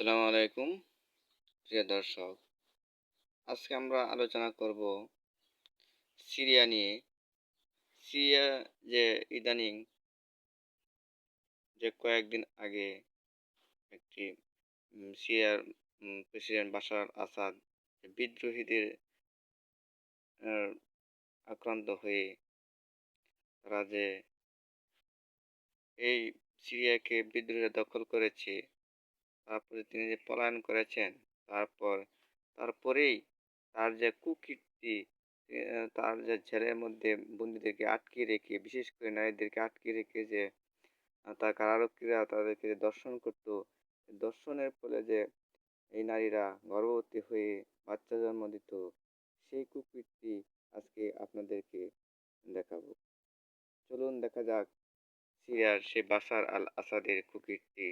আসসালামু আলাইকুম, প্রিয় দর্শক। আজকে আমরা আলোচনা করব সিরিয়া নিয়ে। সিরিয়া যে ইদানিং, যে কয়েকদিন আগে একটি সিরিয়ার প্রেসিডেন্ট বাশার আসাদ বিদ্রোহীদের আক্রান্ত হয়ে তারা যে এই সিরিয়াকে বিদ্রোহীরা দখল করেছে তারপরে তিনি যে পলায়ন করেছেন, তারপর, তারপরেই তার যে কুকীর্তি তার যে জেলের মধ্যে বন্দীদেরকে আটকে রেখে, বিশেষ করে নারীদেরকে আটকে রেখে যে তার কারারক্ষীরা তাদেরকে দর্শন করতো দর্শনের ফলে যে এই নারীরা গর্ভবতী হয়ে বাচ্চা জন্ম দিত, সেই কুকীর্তি আজকে আপনাদেরকে দেখাবো। চলুন দেখা যাক সিরিয়ার সে বাসার আল আসাদের কুকীর্তি।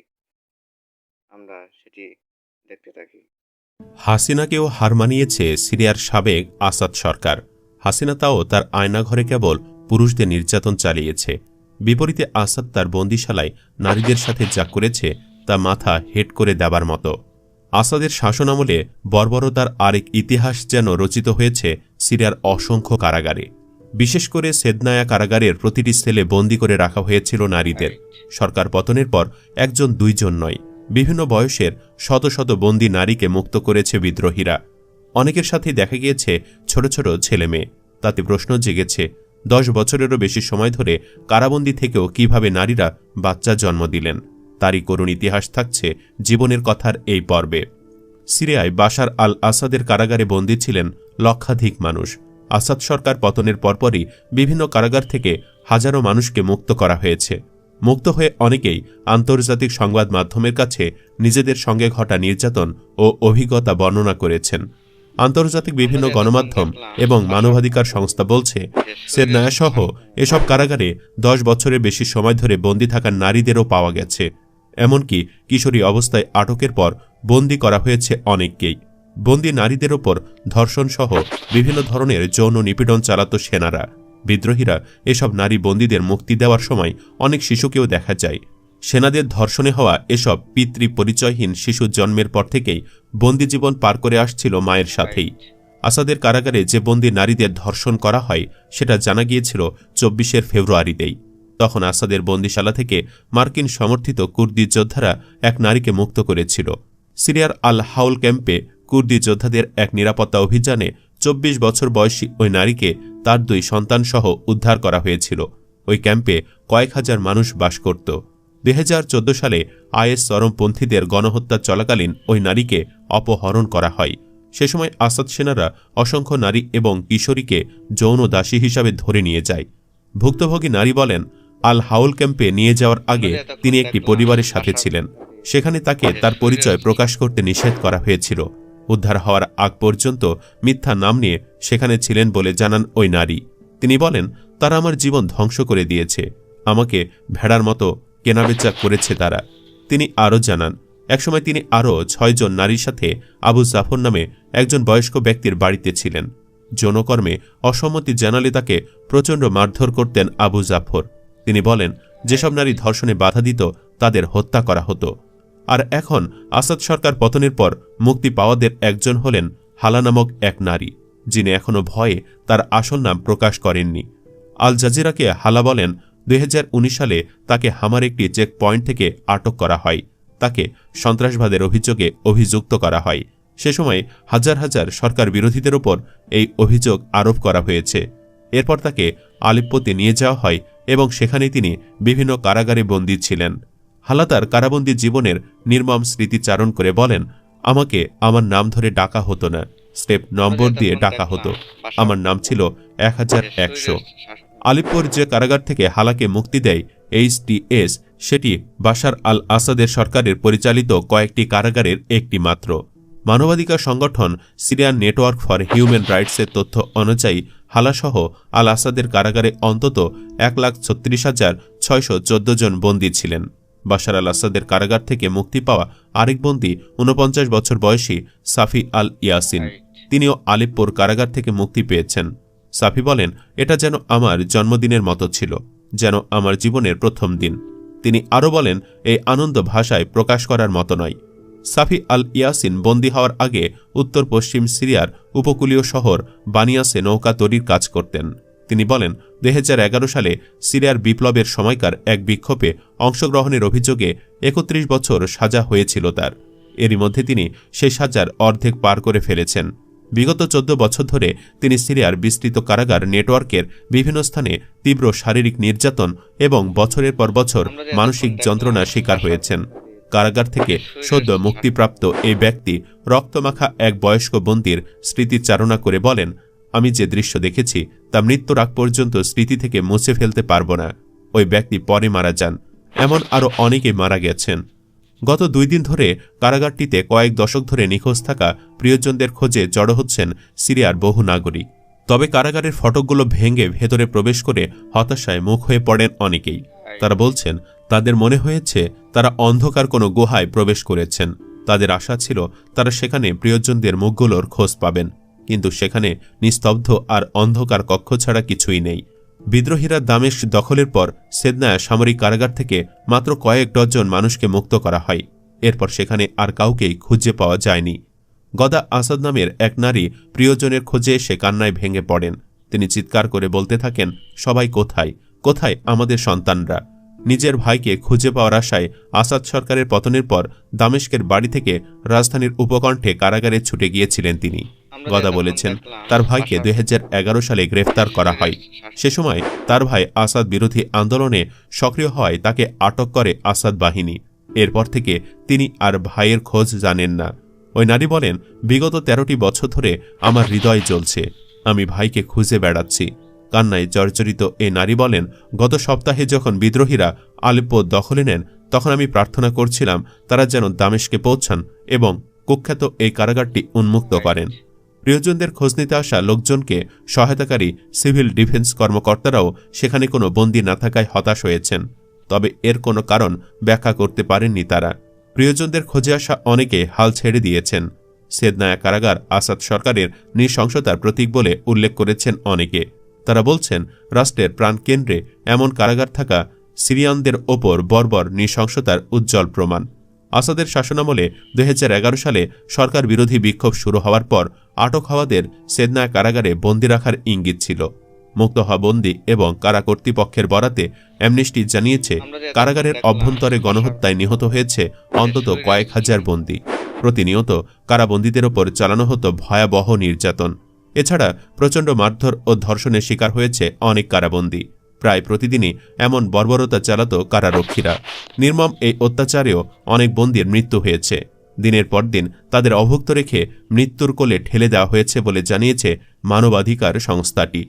আমরা সেটি দেখতে থাকি। হাসিনাকেও হার মানিয়েছে সিরিয়ার সাবেক আসাদ সরকার। হাসিনা তাও তার আয়নাঘরে কেবল পুরুষদের নির্যাতন চালিয়েছে। বিপরীতে আসাদ তার বন্দিশালায় নারীদের সাথে যা করেছে তা মাথা হেট করে দেবার মতো। আসাদের শাসনামলে বর্বরতার আরেক ইতিহাস যেন রচিত হয়েছে সিরিয়ার অসংখ্য কারাগারে। বিশেষ করে সেদনায়া কারাগারের প্রতিটি সেলে বন্দি করে রাখা হয়েছিল নারীদের। সরকার পতনের পর একজন দুইজন নয় বিভিন্ন বয়সের শত শত বন্দী নারীকে মুক্ত করেছে বিদ্রোহীরা। অনেকের সাথে দেখা গিয়েছে ছোট ছোট ছেলে মেয়ে। তাতে প্রশ্ন জেগেছে, দশ বছরেরও বেশি সময় ধরে কারাবন্দি থেকেও কীভাবে নারীরা বাচ্চা জন্ম দিলেন? তারই করুণ ইতিহাস থাকছে জীবনের কথার এই পর্বে। সিরিয়ায় বাশার আল আসাদের কারাগারে বন্দী ছিলেন লক্ষাধিক মানুষ। আসাদ সরকার পতনের পরপরই বিভিন্ন কারাগার থেকে হাজারো মানুষকে মুক্ত করা হয়েছে। মুক্ত হয়ে অনেকেই আন্তর্জাতিক সংবাদ মাধ্যমের কাছে নিজেদের সঙ্গে ঘটা নির্যাতন ও অভিজ্ঞতা বর্ণনা করেছেন। আন্তর্জাতিক বিভিন্ন গণমাধ্যম এবং মানবাধিকার সংস্থা বলছে সেরনায়াসহ এসব কারাগারে দশ বছরের বেশি সময় ধরে বন্দী থাকা নারীদেরও পাওয়া গেছে। এমনকি কিশোরী অবস্থায় আটকের পর বন্দী করা হয়েছে অনেককেই। বন্দী নারীদের ওপর ধর্ষণসহ বিভিন্ন ধরনের যৌন নিপীড়ন চালাত সেনারা। বিদ্রোহীরা এসব নারী বন্দীদের মুক্তি দেওয়ার সময় অনেক শিশুকেও দেখা যায়। সেনাদের ধর্ষণে হওয়া এসব পিতৃ পরিচয়হীন শিশু জন্মের পর থেকেই বন্দি জীবন পার করে আসছিল মায়ের সাথেই। আসাদের কারাগারে যে বন্দি নারীদের ধর্ষণ করা হয়, সেটা জানা গিয়েছিল চব্বিশের ফেব্রুয়ারিতেই। তখন আসাদের বন্দিশালা থেকে মার্কিন সমর্থিত কুর্দি যোদ্ধারা এক নারীকে মুক্ত করেছিল। সিরিয়ার আল হাউল ক্যাম্পে কুর্দি যোদ্ধাদের এক নিরাপত্তা অভিযানে চব্বিশ বছর বয়সী ওই নারীকে তার দুই সন্তানসহ উদ্ধার করা হয়েছিল। ওই ক্যাম্পে কয়েক হাজার মানুষ বাস করত। দুই হাজার চোদ্দ সালে আইএস চরমপন্থীদের গণহত্যা চলাকালীন ওই নারীকে অপহরণ করা হয়। সে সময় আসাদ সেনারা অসংখ্য নারী এবং কিশোরীকে যৌন দাসী হিসাবে ধরে নিয়ে যায়। ভুক্তভোগী নারী বলেন, আল হাউল ক্যাম্পে নিয়ে যাওয়ার আগে তিনি একটি পরিবারের সাথে ছিলেন। সেখানে তাকে তার পরিচয় প্রকাশ করতে নিষেধ করা হয়েছিল। উদ্ধার হওয়ার আগ পর্যন্ত মিথ্যা নাম নিয়ে সেখানে ছিলেন বলে জানান ওই নারী। তিনি বলেন, তারা আমার জীবন ধ্বংস করে দিয়েছে। আমাকে ভেড়ার মতো কেনাবেচা করেছে তারা। তিনি আরও জানান, একসময় তিনি আরও ছয়জন নারীর সাথে আবু জাফর নামে একজন বয়স্ক ব্যক্তির বাড়িতে ছিলেন। যৌনকর্মে অসম্মতি জানালে তাকে প্রচণ্ড মারধর করতেন আবু জাফর। তিনি বলেন, যেসব নারী ধর্ষণে বাধা দিত, তাদের হত্যা করা হতো। আর এখন আসাদ সরকার পতনের পর মুক্তি পাওয়াদের একজন হলেন হালা নামক এক নারী, যিনি এখনও ভয়ে তার আসল নাম প্রকাশ করেননি। আল জাজিরাকে হালা বলেন, দুই হাজার উনিশ সালে তাকে হামার একটি চেক পয়েন্ট থেকে আটক করা হয়। তাকে সন্ত্রাসবাদের অভিযোগে অভিযুক্ত করা হয়। সে সময় হাজার হাজার সরকার বিরোধীদের ওপর এই অভিযোগ আরোপ করা হয়েছে। এরপর তাকে আলিপ্পতে নিয়ে যাওয়া হয় এবং সেখানে তিনি বিভিন্ন কারাগারে বন্দী ছিলেন। হালাতার কারাবন্দী জীবনের নির্মম স্মৃতিচারণ করে বলেন, আমাকে আমার নাম ধরে ডাকা হতো না। স্টেপ নম্বর দিয়ে ডাকা হতো। আমার নাম ছিল এক হাজার একশো। আলিপুর যে কারাগার থেকে হালাকে মুক্তি দেয় এইচডিএস সেটি বাশার আল আসাদের সরকারের পরিচালিত কয়েকটি কারাগারের একটি মাত্র। মানবাধিকার সংগঠন সিরিয়ান নেটওয়ার্ক ফর হিউম্যান রাইটসের তথ্য অনুযায়ী, হালাসহ আল আসাদের কারাগারে অন্তত এক লাখ ছত্রিশ হাজার ছয়শো জন বন্দী ছিলেন। বাশার আল আসাদের কারাগার থেকে মুক্তি পাওয়া আরেক বন্দী ঊনপঞ্চাশ বছর বয়সী সাফি আল ইয়াসিন তিনিও আলিপুর কারাগার থেকে মুক্তি পেয়েছেন। সাফি বলেন এটা যেন আমার জন্মদিনের মতো ছিল যেন আমার জীবনের প্রথম দিন। তিনি আরও বলেন এই আনন্দ ভাষায় প্রকাশ করার মতো নয়। সাফি আল ইয়াসিন বন্দী হওয়ার আগে উত্তর পশ্চিম সিরিয়ার উপকূলীয় শহর বানিয়াসে নৌকা তৈরির কাজ করতেন। তিনি বলেন দুই হাজার এগারো সালে সিরিয়ার বিপ্লবের সময়কার এক বিক্ষোভে অংশগ্রহণের অভিযোগে একত্রিশ বছর সাজা হয়েছিল তার। এরই মধ্যে তিনি সেই সাজার অর্ধেক পার করে ফেলেছেন। বিগত চোদ্দ বছর ধরে তিনি সিরিয়ার বিস্তৃত কারাগার নেটওয়ার্কের বিভিন্ন স্থানে তীব্র শারীরিক নির্যাতন এবং বছরের পর বছর মানসিক যন্ত্রণার শিকার হয়েছেন। কারাগার থেকে সদ্য মুক্তিপ্রাপ্ত এই ব্যক্তি রক্তমাখা এক বয়স্ক বন্দির স্মৃতিচারণা করে বলেন আমি যে দৃশ্য দেখেছি, তা মৃত্যুর আগ পর্যন্ত স্মৃতি থেকে মুছে ফেলতে পারব না। ওই ব্যক্তি পরে মারা যান। এমন আরও অনেকে মারা গেছেন। গত দুই দিন ধরে কারাগারটিতে কয়েক দশক ধরে নিখোঁজ থাকা প্রিয়জনদের খোঁজে জড়ো হচ্ছেন সিরিয়ার বহু নাগরিক। তবে কারাগারের ফটকগুলো ভেঙে ভেতরে প্রবেশ করে হতাশায় মুখ হয়ে পড়েন অনেকেই। তারা বলছেন, তাদের মনে হয়েছে তারা অন্ধকার কোনো গুহায় প্রবেশ করেছেন। তাদের আশা ছিল তারা সেখানে প্রিয়জনদের মুখগুলোর খোঁজ পাবেন। কিন্তু সেখানে নিস্তব্ধ আর অন্ধকার কক্ষ ছাড়া কিছুই নেই। বিদ্রোহীরা দামেশ দখলের পর সেদনায়া সামরিক কারাগার থেকে মাত্র কয়েক ডজন মানুষকে মুক্ত করা হয়। এরপর সেখানে আর কাউকেই খুঁজে পাওয়া যায়নি। গদা আসাদ নামের এক নারী প্রিয়জনের খোঁজে সে কান্নায় ভেঙে পড়েন। তিনি চিৎকার করে বলতে থাকেন, সবাই কোথায়? কোথায় আমাদের সন্তানরা? নিজের ভাইকে খুঁজে পাওয়ার আশায় আসাদ সরকারের পতনের পর দামেশকের বাড়ি থেকে রাজধানীর উপকণ্ঠে কারাগারে ছুটে গিয়েছিলেন তিনি। গদা বলেছেন তার ভাইকে দুই হাজার এগারো সালে গ্রেফতার করা হয়। সে সময় তার ভাই আসাদ বিরোধী আন্দোলনে সক্রিয় হওয়ায় তাকে আটক করে আসাদ বাহিনী। এরপর থেকে তিনি আর ভাইয়ের খোঁজ জানেন না। ওই নারী বলেন বিগত তেরোটি বছর ধরে আমার হৃদয় জ্বলছে। আমি ভাইকে খুঁজে বেড়াচ্ছি। কান্নায় জর্জরিত এই নারী বলেন গত সপ্তাহে যখন বিদ্রোহীরা আলেপ্পো দখলে নেন তখন আমি প্রার্থনা করছিলাম তারা যেন দামেশকে পৌঁছান এবং কুখ্যাত এই কারাগারটি উন্মুক্ত করেন। প্রিয়জনদের খোঁজ নিতে আসা লোকজনকে সহায়তাকারী সিভিল ডিফেন্স কর্মকর্তারাও সেখানে কোনো বন্দী না থাকায় হতাশ হয়েছেন। তবে এর কোনো কারণ ব্যাখ্যা করতে পারেননি তারা। প্রিয়জনদের খোঁজে আসা অনেকে হাল ছেড়ে দিয়েছেন। সেদনায়া কারাগার আসাদ সরকারের নৃশংসতার প্রতীক বলে উল্লেখ করেছেন অনেকে। তারা বলছেন, রাষ্ট্রের প্রাণকেন্দ্রে এমন কারাগার থাকা সিরিয়ানদের ওপর বর্বর নৃশংসতার উজ্জ্বল প্রমাণ। আসাদের শাসনামলে দুই হাজার এগারো সালে সরকার বিরোধী বিক্ষোভ শুরু হওয়ার পর আটক হওয়াদের সেদনা কারাগারে বন্দী রাখার ইঙ্গিত ছিল। মুক্ত হওয়া বন্দী এবং কারা কর্তৃপক্ষের বরাতে অ্যামনেস্টি জানিয়েছে কারাগারের অভ্যন্তরে গণহত্যায় নিহত হয়েছে অন্তত কয়েক হাজার বন্দী। প্রতিনিয়ত কারাবন্দীদের ওপর চালানো হতো ভয়াবহ নির্যাতন। এছাড়া প্রচণ্ড মারধর ও ধর্ষণের শিকার হয়েছে অনেক কারাবন্দী। প্রায় প্রতিদিনই এমন বর্বরতা চালাত কারারক্ষীরা। নির্মম এই অত্যাচারেও অনেক বন্দির মৃত্যু হয়েছে। দিনের পর দিন তাদের অভুক্ত রেখে মৃত্যুর কোলে ঠেলে দেওয়া হয়েছে বলে জানিয়েছে মানবাধিকার সংস্থাটি।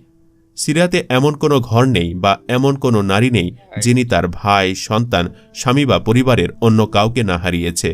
সিরিয়াতে এমন কোনো ঘর নেই বা এমন কোনো নারী নেই যিনি তার ভাই, সন্তান, স্বামী বা পরিবারের অন্য কাউকে না হারিয়েছে।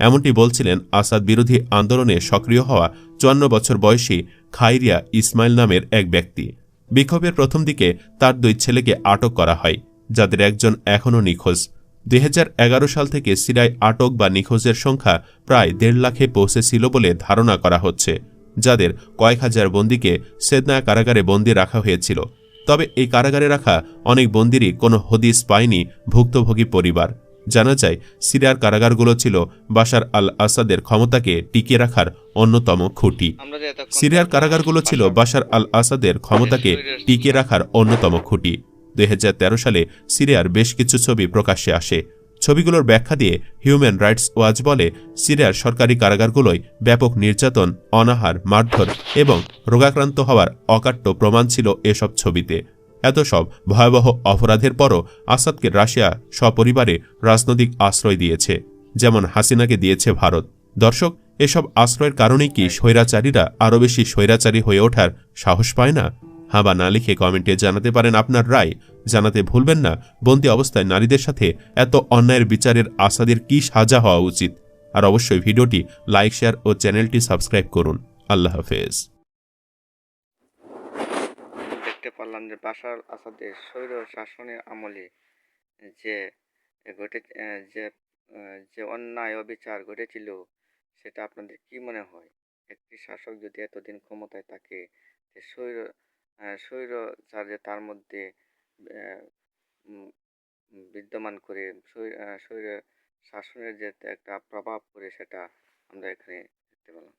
এমনটি বলছিলেন আসাদ বিরোধী আন্দোলনে সক্রিয় হওয়া চুয়ান্ন বছর বয়সী খাইরিয়া ইসমাইল নামের এক ব্যক্তি। বিক্ষোভের প্রথম দিকে তার দুই ছেলেকে আটক করা হয়, যাদের একজন এখনও নিখোঁজ। দু হাজার এগারো সাল থেকে সিরিয়ায় আটক বা নিখোঁজের সংখ্যা প্রায় দেড় লাখে পৌঁছেছিল বলে ধারণা করা হচ্ছে, যাদের কয়েক হাজার বন্দীকে সেদনা কারাগারে বন্দী রাখা হয়েছিল। তবে এই কারাগারে রাখা অনেক বন্দিরই কোনো হদিস পায়নি ভুক্তভোগী পরিবার। জানা যায় সিরিয়ার কারাগারগুলো ছিল বাশার আল আসাদের ক্ষমতাকে টিকিয়ে রাখার অন্যতম খুঁটি। সিরিয়ার কারাগারগুলো ছিল বাশার আল আসাদের ক্ষমতাকে টিকিয়ে রাখার অন্যতম খুঁটি। দুই হাজার তেরো সালে সিরিয়ার বেশ কিছু ছবি প্রকাশ্যে আসে। ছবিগুলোর ব্যাখ্যা দিয়ে হিউম্যান রাইটস ওয়াচ বলে সিরিয়ার সরকারি কারাগারগুলোয় ব্যাপক নির্যাতন অনাহার মারধর এবং রোগাক্রান্ত হওয়ার অকাট্য প্রমাণ ছিল এসব ছবিতে। এত সব ভয়াবহ অপরাধের পরও আসাদকে রাশিয়া সপরিবারে রাজনৈতিক আশ্রয় দিয়েছে, যেমন হাসিনাকে দিয়েছে ভারত। দর্শক, এসব আশ্রয়ের কারণেই কি স্বৈরাচারীরা আরও বেশি স্বৈরাচারী হয়ে ওঠার সাহস পায় না? হ্যাঁ বা না লিখে কমেন্টে জানাতে পারেন আপনার রায়। জানাতে ভুলবেন না, বন্দি অবস্থায় নারীদের সাথে এত অন্যায়ের বিচারের আসাদের কি সাজা হওয়া উচিত? আর অবশ্যই ভিডিওটি লাইক, শেয়ার ও চ্যানেলটি সাবস্ক্রাইব করুন। আল্লাহ হাফেজ। দেখতে পারলাম যে বাশার আসাদের স্বৈর শাসনের আমলে যে ঘটে যে যে অন্যায় অবিচার ঘটেছিল সেটা আপনাদের কি মনে হয়? একটি শাসক যদি এতদিন ক্ষমতায় থাকে স্বৈর আহ, স্বৈরচার যে তার মধ্যে বিদ্যমান করে স্বৈর শাসনের যে একটা প্রভাব পড়ে সেটা আমরা এখানে দেখতে পেলাম।